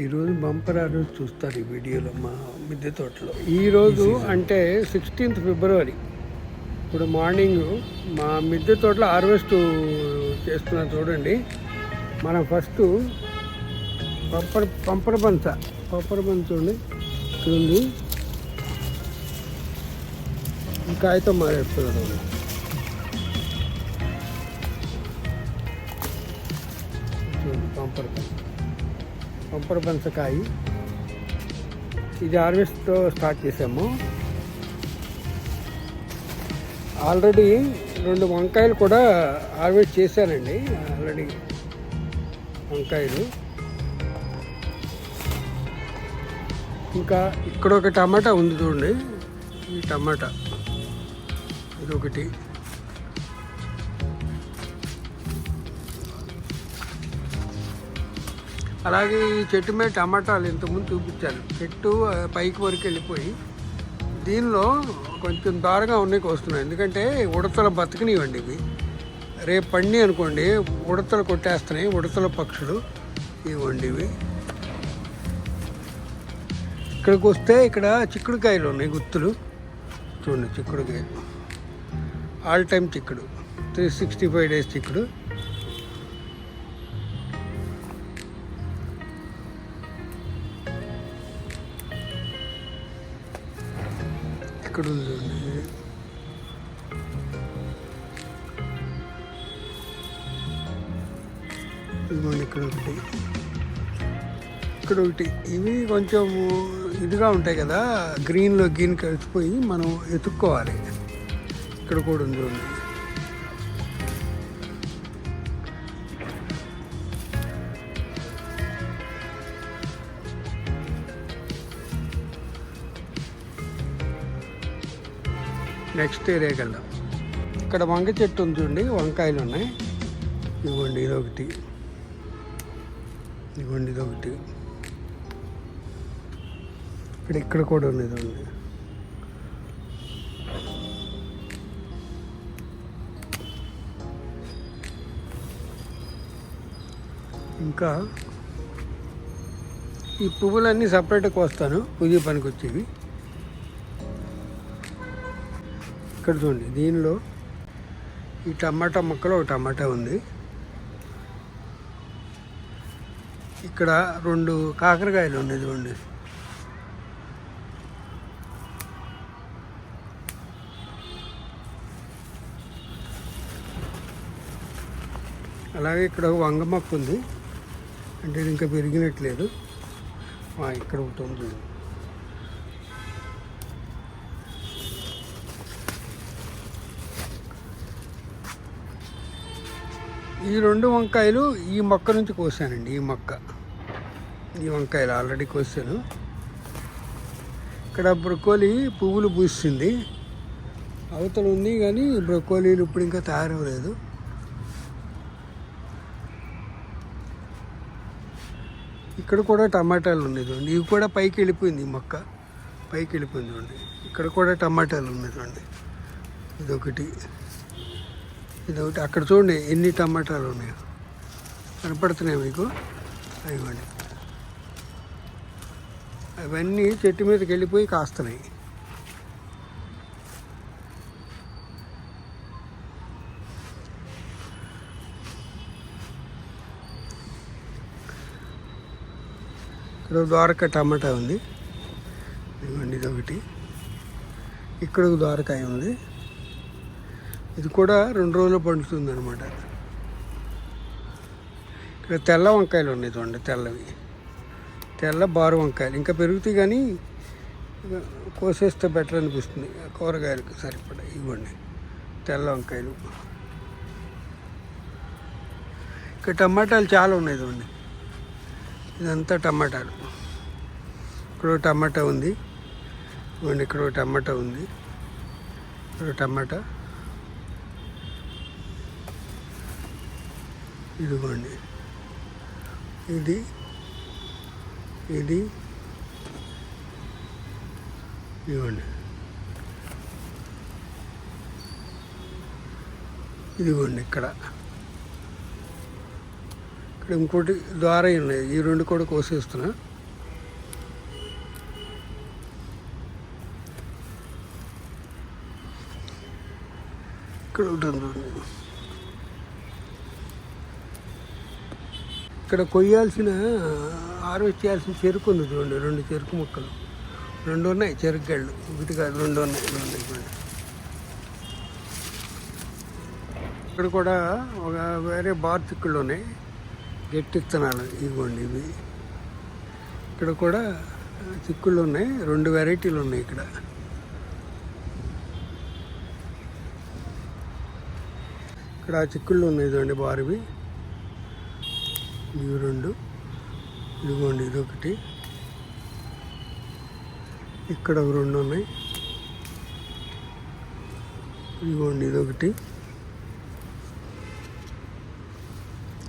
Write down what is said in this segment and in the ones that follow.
ఈరోజు బంపర్ ఆ రోజు చూస్తారు ఈ వీడియోలో మా మిద్దె తోటలో. ఈరోజు అంటే సిక్స్టీన్త్ ఫిబ్రవరి. ఇప్పుడు మార్నింగ్ మా మిద్దె తోటలో హార్వెస్ట్ చేస్తున్నా చూడండి. మనం ఫస్ట్ పంపర్ పంపర బంచ పంపర బంచ చూడండి. ఈ కాగితం మారేస్తున్నాడు పంపర పంపర ఇది హార్వెస్ట్తో స్టార్ట్ చేసాము. ఆల్రెడీ రెండు వంకాయలు కూడా హార్వెస్ట్ చేశానండి. ఆల్రెడీ వంకాయలు. ఇంకా ఇక్కడ ఒక టమాటా ఉంది చూడండి. ఈ టమాటా. ఇది అలాగే ఈ చెట్టు మీద టమాటాలు ఇంతకుముందు చూపించాను చెట్టు పైకి వరకు వెళ్ళిపోయి దీనిలో కొంచెం దారుగా ఉన్నాయి వస్తున్నాయి ఎందుకంటే ఉడతల బతకనివ్వండి ఇవి. రేపు పండి అనుకోండి ఉడతలు కొట్టేస్తున్నాయి ఉడతల పక్షులు ఇవ్వండి ఇవి. ఇక్కడికి వస్తే ఇక్కడ చిక్కుడుకాయలు ఉన్నాయి గుత్తులు. చూడండి చిక్కుడుకాయలు. ఆల్ టైమ్ చిక్కుడు. త్రీ సిక్స్టీ ఫైవ్ డేస్ చిక్కుడు. ఇక్కడ ఉంది చూడండి. ఇదిగోండి ఇక్కడ ఒకటి. ఇక్కడ ఒకటి. ఇవి కొంచెం ఇదిగా ఉంటాయి కదా గ్రీన్లో గ్రీన్ కలిసిపోయి మనం ఎత్తుక్కోవాలి. ఇక్కడ కూడా ఉంది. చూడండి నెక్స్ట్ ఏరియాకి వెళ్దాం. ఇక్కడ వంగ చెట్టు ఉంది చూడండి వంకాయలు ఉన్నాయి. ఇదిగోండి ఇదొకటి. ఇదిగోండి ఇదొకటి. ఇక్కడ ఇక్కడ కూడా ఉంది ఇంకా ఈ పువ్వులన్నీ సపరేట్గా కోస్తాను పూజ పనికి వచ్చేవి. ఇక్కడ చూడండి దీనిలో ఈ టమాటా మొక్కలో ఒక టమాటా ఉంది. ఇక్కడ రెండు కాకరకాయలు ఉన్నాయి చూడండి. అలాగే ఇక్కడ వంగ మొక్క ఉంది. అంటే ఇంకా పెరిగినట్లేదు. ఇక్కడ ఒకటి ఈ రెండు వంకాయలు ఈ మొక్క నుంచి కోసానండి ఈ మొక్క. ఈ వంకాయలు ఆల్రెడీ కోసాను. ఇక్కడ బ్రొకోలీ పువ్వులు పూస్తుంది అవతల ఉంది కానీ బ్రొకోలీలు ఇప్పుడు ఇంకా తయారవ్వలేదు. ఇక్కడ కూడా టమాటాలు ఉన్నాయి చూడండి. ఇవి కూడా పైకి వెళ్ళిపోయింది ఈ మొక్క. పైకి వెళ్ళిపోయింది చూడండి. ఇక్కడ కూడా టమాటాలు ఉన్నాయి చూడండి. ఇదొకటి. ఇదొకటి. అక్కడ చూడండి ఎన్ని టమాటాలు ఉన్నాయో. కనపడుతున్నాయి మీకు? ఇవ్వండి అవన్నీ చెట్టు మీదకి వెళ్ళిపోయి కాస్తున్నాయి. ఇక్కడ ద్వారక టమాటా ఉంది. ఇవ్వండి ఇదొకటి. ఇక్కడ ఒక ద్వారకాయ ఉంది. ఇది కూడా రెండు రోజులు పండుతుంది అనమాట ఇక్కడ తెల్ల వంకాయలు ఉన్నాయి చూడండి తెల్లవి. తెల్ల బారు వంకాయలు. ఇంకా పెరుగుతాయి కానీ కోసేస్తే బెటర్ అనిపిస్తుంది. కూరగాయలకు సరిపడా ఇవ్వండి. తెల్ల వంకాయలు. ఇక్కడ టమాటాలు చాలా ఉన్నాయి చూడండి. ఇదంతా టమాటాలు. ఇక్కడ టమాటా ఉంది. ఇవ్వండి ఇక్కడ టమాటా ఉంది. ఇక్కడ టమాటా. ఇదిగోండి. ఇది ఇది ఇదిగోండి. ఇదిగోండి ఇక్కడ. ఇక్కడ ఇంకోటి ద్వారా ఉన్నాయి. ఈ రెండు కూడా కోసేస్తున్నా. ఇక్కడ ఉంటుంది ఉంది చూడండి. ఇక్కడ కొయ్యాల్సిన హార్వెస్ట్ చేయాల్సిన చెరుకు ఉంది చూడండి రెండు చెరుకు ముక్కలు. రెండు ఉన్నాయి చెరుకు గళ్ళు ఒకటి కాదు రెండు ఉన్నాయి రెండు చూడండి. ఇక్కడ కూడా ఒక వేరే బార్ చిక్కుళ్ళు ఉన్నాయి. గట్టి ఇత్తనాలు ఇవ్వండి ఇవి. ఇక్కడ కూడా చిక్కుళ్ళు ఉన్నాయి రెండు వెరైటీలు ఉన్నాయి ఇక్కడ. ఇక్కడ చిక్కుళ్ళు ఉన్నాయి చూడండి బారువి ఇవి రెండు. ఇదిగోండి ఇదొకటి. ఇక్కడ ఒక రెండు ఉన్నాయి. ఇదిగోండి ఇదొకటి.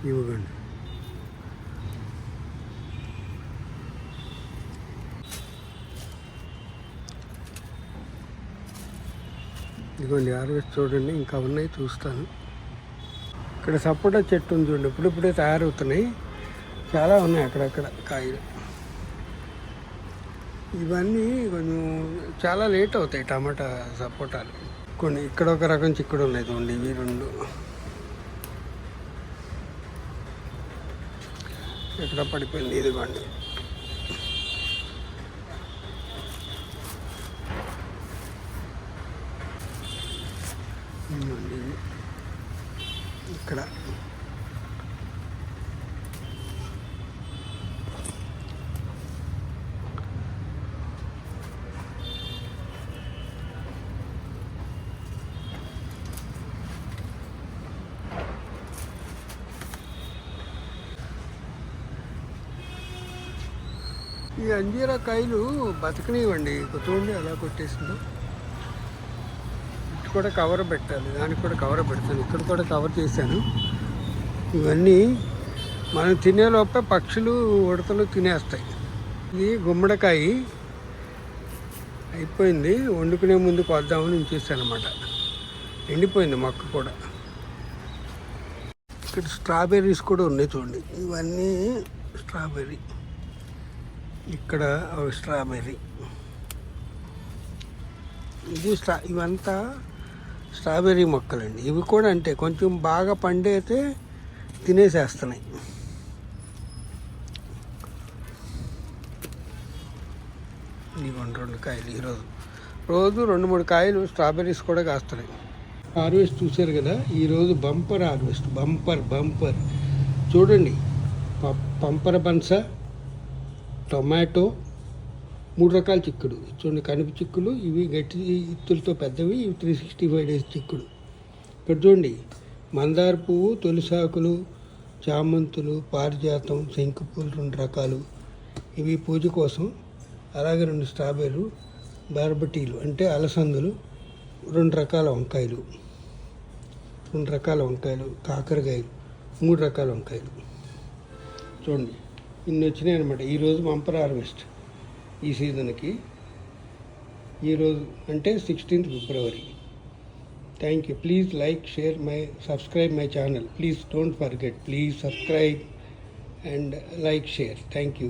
ఇవ్వకండి ఇదిగోండి హార్వెస్ట్ చూడండి ఇంకా ఉన్నాయి చూస్తాను. ఇక్కడ సపోటా చెట్టు ఉంది చూడండి. ఇప్పుడిప్పుడే తయారవుతున్నాయి. చాలా ఉన్నాయి అక్కడక్కడ కాయలు. ఇవన్నీ కొంచెం చాలా లేట్ అవుతాయి టమాటా సపోటాలు. కొన్ని ఇక్కడ ఒక రకం చిక్కుడు ఉన్నాయి చూడండి. ఇవి రెండు. ఎక్కడ పడిపోయింది ఇదిగోండి. ఇదిగోండి. ఇవి. ఇక్కడ. ఈ అంజీరా కాయలు బతకనివ్వండి. చూడండి అలా కొట్టేసిందో. కూడా కవర్ పెట్టాలి. దానికి కూడా కవర్ పెడతాను. ఇక్కడ కూడా కవర్ చేశాను. ఇవన్నీ మనం తినే లోపే పక్షులు ఉడతలు తినేస్తాయి. ఇది గుమ్మడికాయ. అయిపోయింది. వండుకునే ముందు కొద్దామని ఉంచేసాను అనమాట ఎండిపోయింది మొక్క కూడా. ఇక్కడ స్ట్రాబెర్రీస్ కూడా ఉన్నాయి చూడండి. ఇవన్నీ స్ట్రాబెర్రీ. ఇక్కడ స్ట్రాబెర్రీ. ఇది స్ట్రా ఇవంతా స్ట్రాబెర్రీ మొక్కలండి. ఇవి కూడా అంటే కొంచెం బాగా పండైతే తినేసేస్తున్నాయి. ఇవ్వండి రెండు కాయలు ఈరోజు. రోజు రెండు మూడు కాయలు స్ట్రాబెర్రీస్ కూడా కాస్తున్నాయి. హార్వెస్ట్ చూశారు కదా? ఈరోజు బంపర్ హార్వెస్ట్. Bumper bumper. చూడండి. పంపర బన్స టొమాటో మూడు రకాల చిక్కుడు. చూడండి కనుపు చిక్కులు ఇవి గట్టి ఇత్తులతో పెద్దవి ఇవి త్రీ సిక్స్టీ ఫైవ్ డేస్ చిక్కుడు. ఇక్కడ చూడండి మందార పువ్వు తొలిసాకులు చామంతులు పారిజాతం శంకుపూలు రెండు రకాలు. ఇవి పూజ కోసం అలాగే రెండు స్ట్రాబెర్రీలు బార్బటీలు అంటే అలసందులు రెండు రకాల వంకాయలు. రెండు రకాల వంకాయలు కాకరకాయలు మూడు రకాల వంకాయలు. చూడండి ఇన్ని వచ్చినాయి అనమాట ఈరోజు మంపర్ హార్వెస్ట్. ఈ సీజన్కి. ఈరోజు అంటే sixteenth February. Thank you please like share my subscribe my channel please don't forget please subscribe and like share thank you